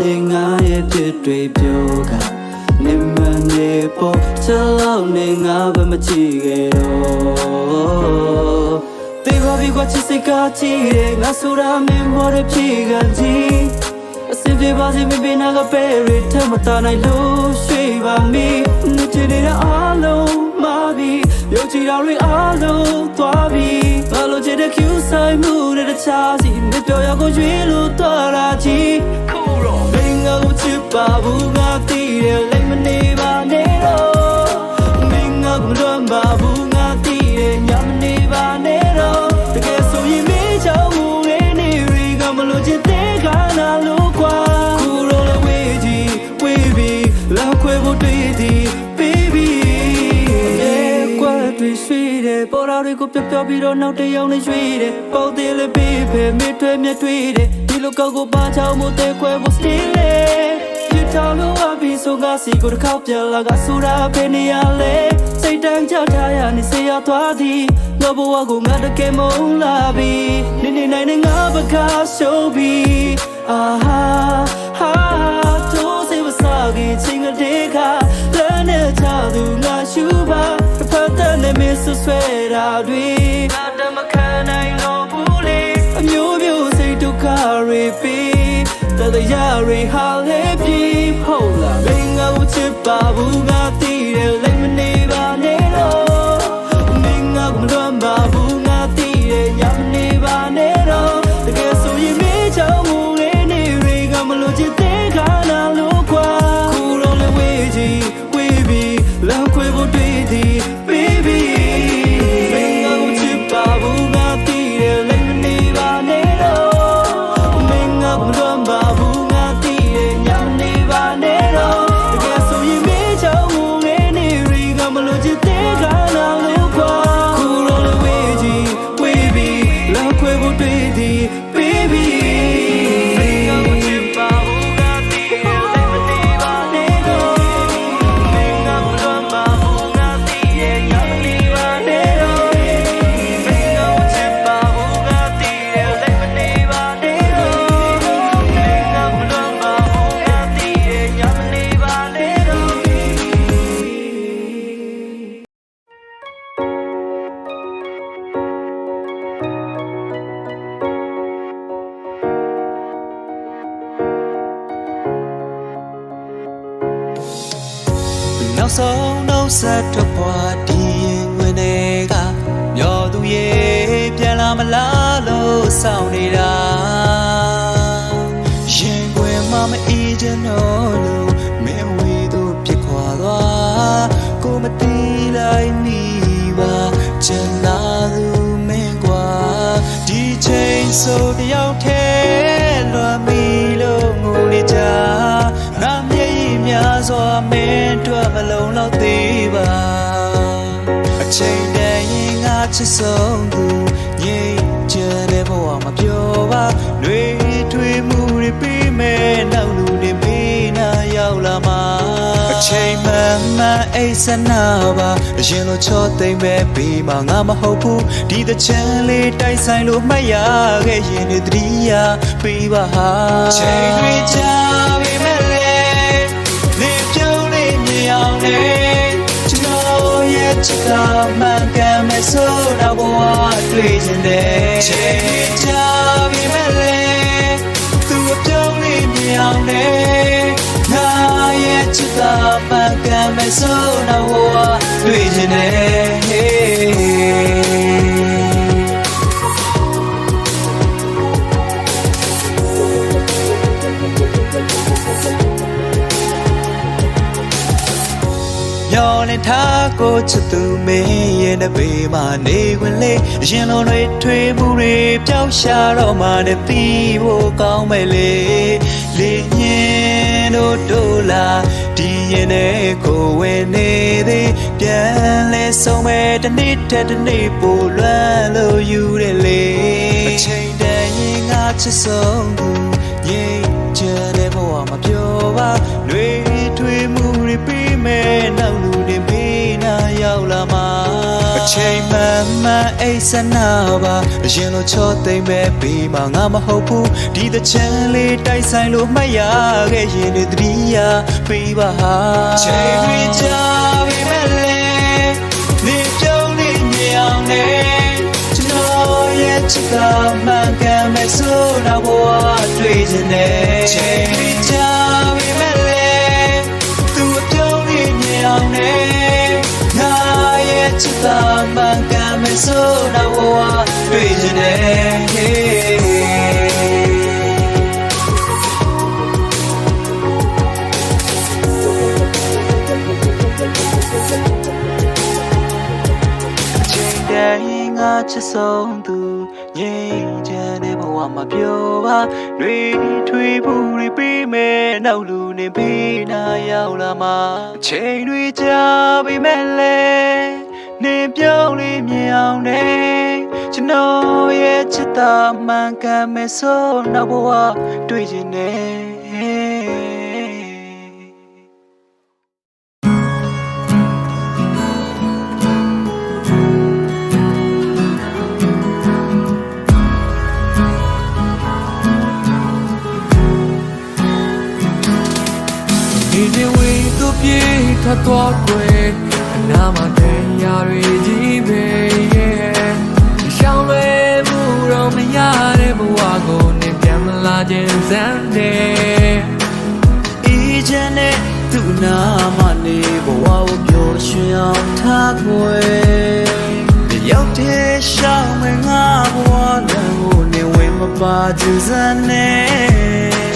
လေးငါရဲ့ဖြစ်တွေပြောကနေမနေပေါ်ချလောက်နေငါပဲမကြည့်ခဲ့တော့တေဘာဘီကချစ်စကားချီတဲ့ငါဆိုတာမင်းမော်ရဖြေကကြီးအစင်ပြေပါစေမပေးနာကပဲရထမတာနိုင်လို့ရွှေပါမီနေချင်တဲ့အားလုံးမာပြီးရုပ်ချီတော်တွေအားလုံးသွားပြီးဘာလို့ချင်တဲ့ cue ဆိုင်မှုတဲ့တခြားစီမပြောရကိုရွေးလို့တော်လာကြီးခုတော့မ င်းငါကိုချစ်ပါဘူးငါသိတယ်လိမ့်မနေပါနဲ့တော့ တော်တွေကိုပျော်ပျော်ပြီးတော့နောက်တစ်ယောက်နဲ့ရွှေတယ်ပေါသေးလည်းပေးဖယ်မြထွေးမြထွေးတယ်ဒီလိုကောက်ကိုပါချောင်းမို့တဲ့ခွဲဖို့ still လေပြတော်လို့အပြီးဆိုကစီကိုတစ်ခေါက်ပြန်လာကဆူရာဖေးနေရလေစိတ်တန်းချထားရနေစေရသွားသည်ငါဘဝကိုငါတကယ်မုန်းလာပြီနေနေနိုင်နေငါပကားရှုံးပြီအာဟာဟာတို့ စေဝစားကြီးချင်းကတဲ့ခါလမ်းနဲ့ချသူငါရှူပါတစ်ဖက်တည်းနဲ့မင်းဆွဆွဲတာတွေငါတမခံနိုင်လို့ဘူးလေအမျိုးမျိုးစိတ်ဒုက္ခတွေပြီးတတရားတွေဟာလေပြီဟုတ်လားမင်းငါကိုချစ်ပါဘူးငါသိတယ်လိမ့်မနေပါနဲ့ နောက်ဆုံးနောက်ဆက်ထွက်ခွာဒီရင်ဝင်တွေကမျောသူရဲ့ပြန်လာမလားလို့စောင့်နေတာရင်ခွင်မှမအေးချင်တော့လို့မင်းဝေသူပြစ်ခွာသွားကိုမတီးလိုက်မိပါချင်လာသူမင်းကွာဒီချိန်ဆိုတယောက်တည်းလွမ်းမီလို့ငိုနေကြငါမျက်ရည်များ စွာမင်းတို့မလုံးတော့သေးပါအချိန်တည်းရင်ငါချစ်ဆုံးသူငြိမ်ချမ်းတဲ့ဘဝမှာပြောပါနှွေထွေးမှုတွေပြီးမဲ့နောက်လူတွေမေးနာရောက်လာမှာအချိန်မှန်မှန်အိတ်စနာပါအရင်လိုချောသိမ့်ပဲပြီးမှငါမဟုတ်ဘူးဒီ the channel လေးတိုက်ဆိုင်လို့မှတ်ရခဲ့ရင်ဒီတတိယပြီးပါဟာချိန် ချိန်တွေကြာပြီမဲ့လေသူ့ပြုံးနေမြင်အောင်လေငါရဲ့ချစ်တာမှန်ကန်မဲ့ဆိုတာဘဝတွေ့ချင်တ မျောလင်းထားကိုချစ်သူမင်းရဲ့နဘေးမှာနေခွင့်လေးအရင်လိုတွေထွေးမှုတွေပျောက်ရှာတော့မှနဲ့ပြီးဖို့ကောင်းမယ်လေလေညင်တို့တို့လာဒီရင်နဲ့ကိုဝင်နေသေးပြန်လဲဆုံးမဲ့တစ်နေ့တည်းတစ်နေ့ပိုလွမ်းလို့ယူတယ်လေအချိန်တန်ရင်ငါချစ်ဆုံးသူရင်ချမ်းတဲ့ဘဝမှာပြောပါနှွေထွေးမှုတွေပြီးမဲ့ ချိန်မှန်မှန်အိတ်ဆနာပါအရင်လိုချောသိမ့်မဲ့ပြီးမှငါမဟုတ်ဘူးဒီတချမ်းလေးတိုက်ဆိုင်လို့မှတ်ရခဲ့ရင်ဒီတတိယပေးပါဟာချိန်တွေကြာပြီမဲ့လေနေပြုံးနေမြောင်နေကျွန်တော်ရဲ့ချစ်တာမှန်ကန်မဲ့ဆိုတော့ဘဝတွေ့ချင်တယ်ချိန်တွေကြာပြီမဲ့လေသူအပြုံးနေမြောင်နေငါရဲ့ချစ်တာမှန်ကန်မဲ့ ဆိုတော့ဘဝတွေ့ချင်တယ်ချိန်တိုင်းငါချစ်ဆုံးသူငြိမ်းချမ်းတဲ့ဘဝမှာပြောပါတွေထွေးဖို့တွေပြီးမဲ့နောက်လူနေပြီးနာရောက်လာမှာချိန်တွေကြာပြီမဲ့လေ နေပြောင်းလေးမြင်အောင်နေကျွန်တော်ရဲ့ချစ်တာမှန်ကန်မဲ့ဆိုနောက်ဘဝတွေ့ချင်တယ်ဒီဒီဝေသူပြေးထွက်သွားကွယ်အ နာမတဲ့ရတွေကြီးပဲရှောင်းလဲမှုတော့မရတဲ့ဘဝကိုနေပြန်မလာခြင်းစမ်းတယ်အေးချမ်းတဲ့သူ့နာမနေဘဝကိုပျော်ရွှင်အောင်ထားခွေရောက်တဲ့ရှောင်းမငါဘဝလမ်းကိုနေဝင်မပါကြစမ်းနဲ့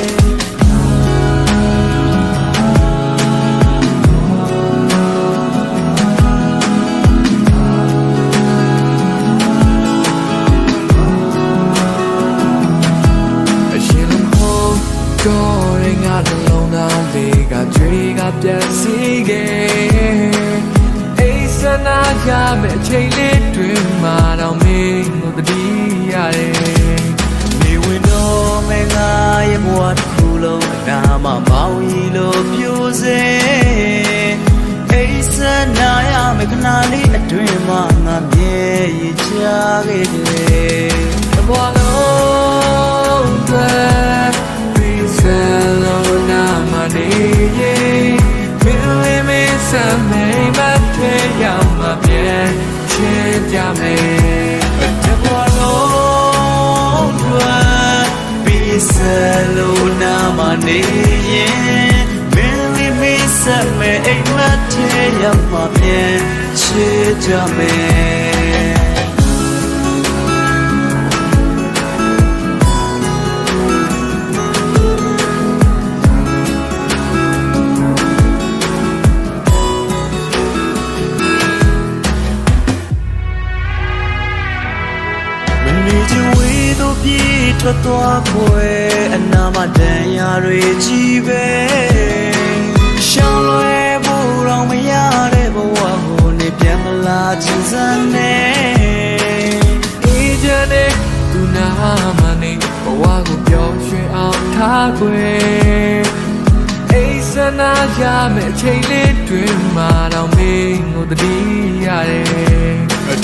ရမယ့်အချိန်လေးတွင်မှတော့မင်းကိုတတိရတယ်နေဝင်တော့မငါရဲ့ဘဝတစ်ခုလုံးအနာမမောင်းရီလို့ပြိုစေအိစနာရမယ့်ခဏလေးအတွင်မှာငါမြဲရချခဲ့တယ် The one on ရောက်မှပြန်ချစ်ကြမယ်မနေချင်ဝေးတို့ပြေးထွက်သွားခွဲအနာမတန်ရာတွေကြီးပဲ ချင်စမ်းနဲ့ Agent သူနာမနေဘဝကိုပျော်ရွှင်အောင်ထားခွေအိစနာရမယ့်အချိန်လေးတွင်မှတော့မင်းကိုတတိရတယ်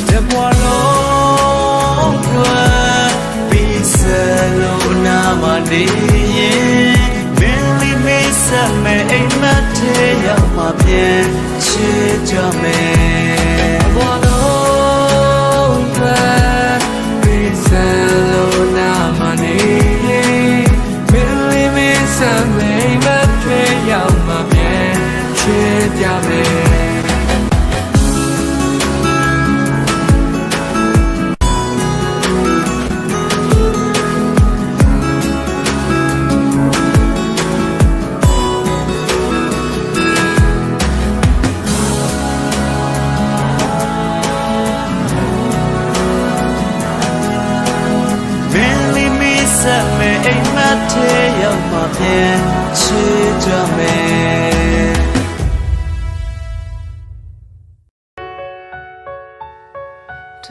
တဘွားလုံးတွင်ပြီးစလို့နာမနေရင်မင်းလေးမေးစမဲ့အိမ်မက်ထဲရောက်မှပြန်ချစ်ကြမယ် voir dans နေ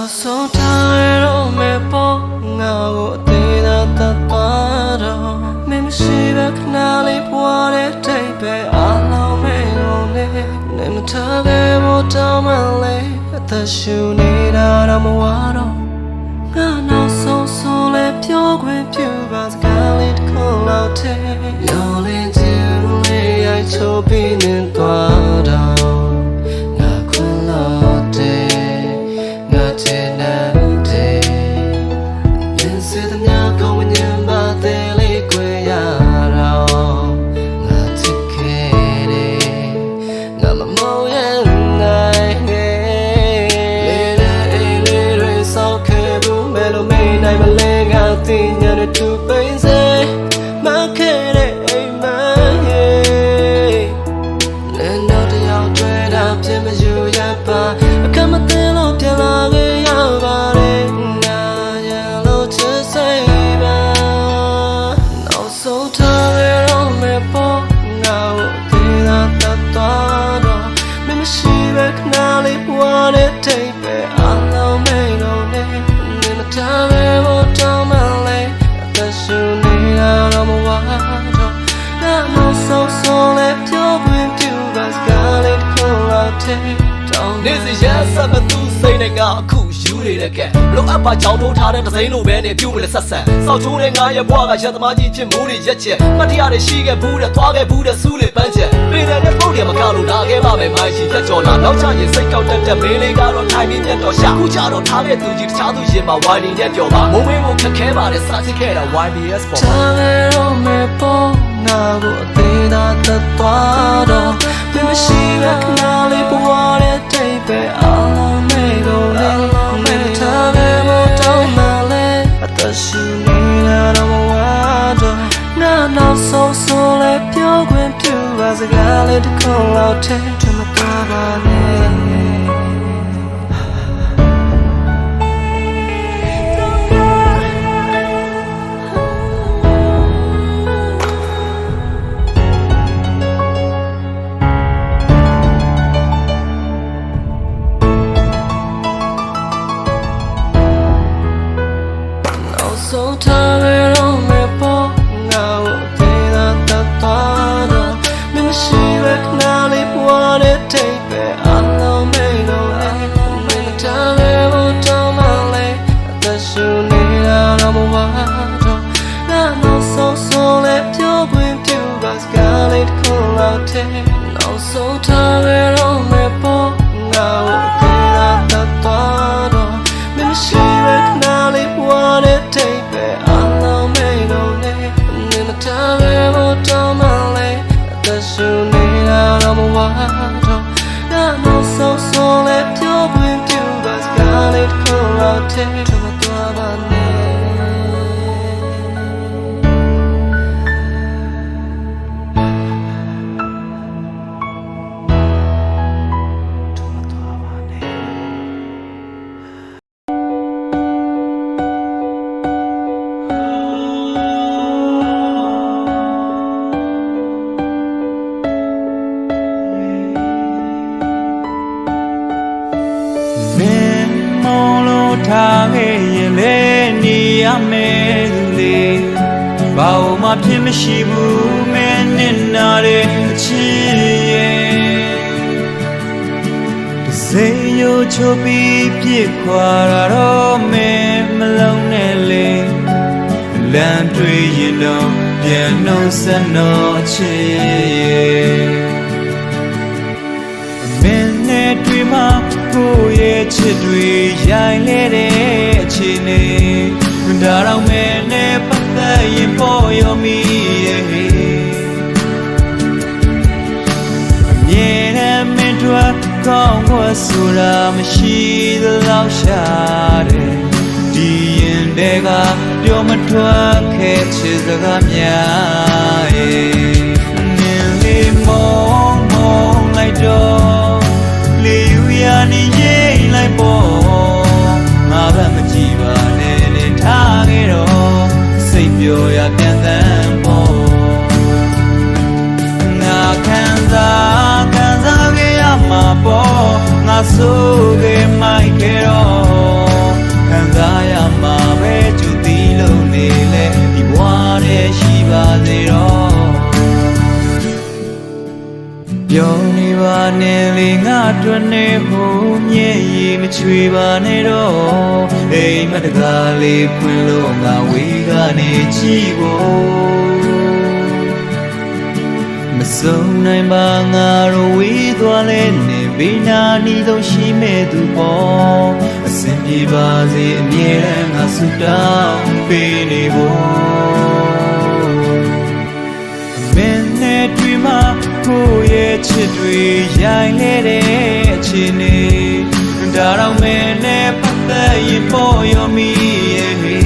ာက်ဆုံးထားရတော့မယ်ပေါ့ငါကိုအသေးသာတတ်သွားတော့မင်းမမရှိပဲခဏလေးပွားတဲ့တိတ်ပဲအလုံးမဲလုံးနဲ့နေမထားခဲ့ဖို့တောင်းမှလဲအသက်ရှူနေတာတော့မဝတော့ ရိုက်ချိုး နေစရဆက်မသူစိတ်နဲ့ငါအခုယူနေတဲ့ကဲလောအပ်ပါကြောင်ထိုးထားတဲ့ဒစိမ့်လိုပဲနေပြုတ်မလဲဆက်ဆက်စောက်ချိုးတဲ့ငါရဲ့ဘွားကရသမားကြီးဖြစ်မှုတွေရက်ချက်မတရားတွေရှိခဲ့ဘူးတဲ့သွားခဲ့ဘူးတဲ့စူးလေပန်းချက်ပြည်တယ်နဲ့ပုတ်တယ်မကလို့လာခဲ့ပါမယ်မိုင်းရှိဖြတ်ကျော်လာနောက်ချရင်စိတ်ကောက်တက်တဲ့မင်းလေးကတော့ထိုင်ပြီးပြတ်တော်ရှာခုချတော့ထားတဲ့သူကြီးတခြားသူရင်မှာဝိုင်းနေနဲ့ပြောပါမုံမင်းကိုခက်ခဲပါတယ်စာချစ်ခဲ့တာ YBS ပေါ်မှာထားရတော့မယ်ပေါ့ငါကိုအသေးသာတတ်သွားတော့မမရှိပဲခဏလေးပွားတဲ့တိတ် ပဲအလုံးမဲကုန်လေမထားပဲမတောင်းမှလဲအသက်ရှူနေတာတော့မဝါတော့ငါနောက်ဆုံးဆုံးလဲပြောခွင့်ပြုပါစကားလေးတစ်ခုလောက်တည်းထ နောက် လော ရမယ်သူလေးဘာလို့မှဖြစ်မရှိဘူးမင်းနဲ့နာတဲ့အချစ်ရဲ့တစ်စိမ်ရိုးချိုးပြီးပြစ်ခွာရတော့မင်းမလုံးနဲ့လေလမ်းတွေ့ရင်တော့ပြန်နှုတ်ဆက်တော့ချစ်ရဲ့မင်းနဲ့တွေ့မှကိုယ့်ရဲ့ချစ်တွေရိုင်လဲတဲ့အချိန်လေး ဒါတော့မင်းနဲ့ပတ်သက်ရင်ပေါ်ရောမီရဲ့အမြဲတမ်းမင်းတို့ကောင်းခွတ်ဆိုတာမရှိသလောက်ရှာတယ်ဒီရင်တွေကပြောမထွက်ခဲ့ချစ်စကားများရဲ့ အတွက်နဲ့ဟိုမြဲရီမချွေပါနဲ့တော့အိမ်မတကားလေးဖွင့်လို့ငါဝေးကနေကြည့်ဖို့မစုံနိုင်ပါငါတို့ဝေးသွားလဲနေဘေးနာနီးဆုံးရှိမဲ့သူပေါ့အစင်ပြေပါစေအမြဲတမ်းငါဆုတောင်းပေးနေဖို့မင်းနဲ့တွေ့မှ ကိုယ့်ရဲ့ချစ်တွေရိုင်းလဲတဲ့အချိန်လေးဒါတော့မင်းနဲ့ပတ်သက်ရင်ပေါ်ရမီရဲ့ဟေ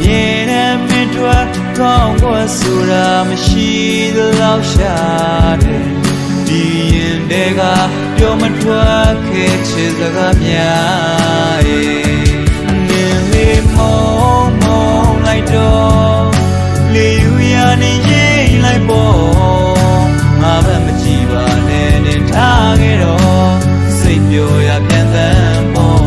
မြင်တဲ့မင်းတို့ကောင်းကွာဆိုတာမရှိသလောက်ရှာတယ်ဒီရင်တွေကပြောမထွက်ခဲ့ချစ်စကားများရဲ့ငင်လေးမောင်းမောင်းလိုက်တော့လေယူရ နေရင်လိုက်ပေါ်ငါဘက်မကြည့်ပါနဲ့နဲ့ထားခဲ့တော့စိတ်ပျော်ရပြန်သန်းပေါ်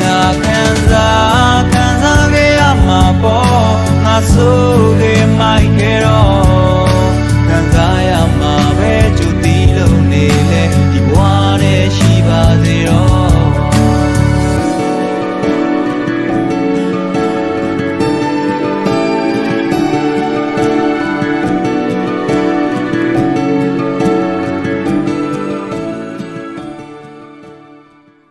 ငါခံစားခံစားခဲ့ရမှာပေါ်ငါဆိုခဲ့မိုက်ခဲ့တော့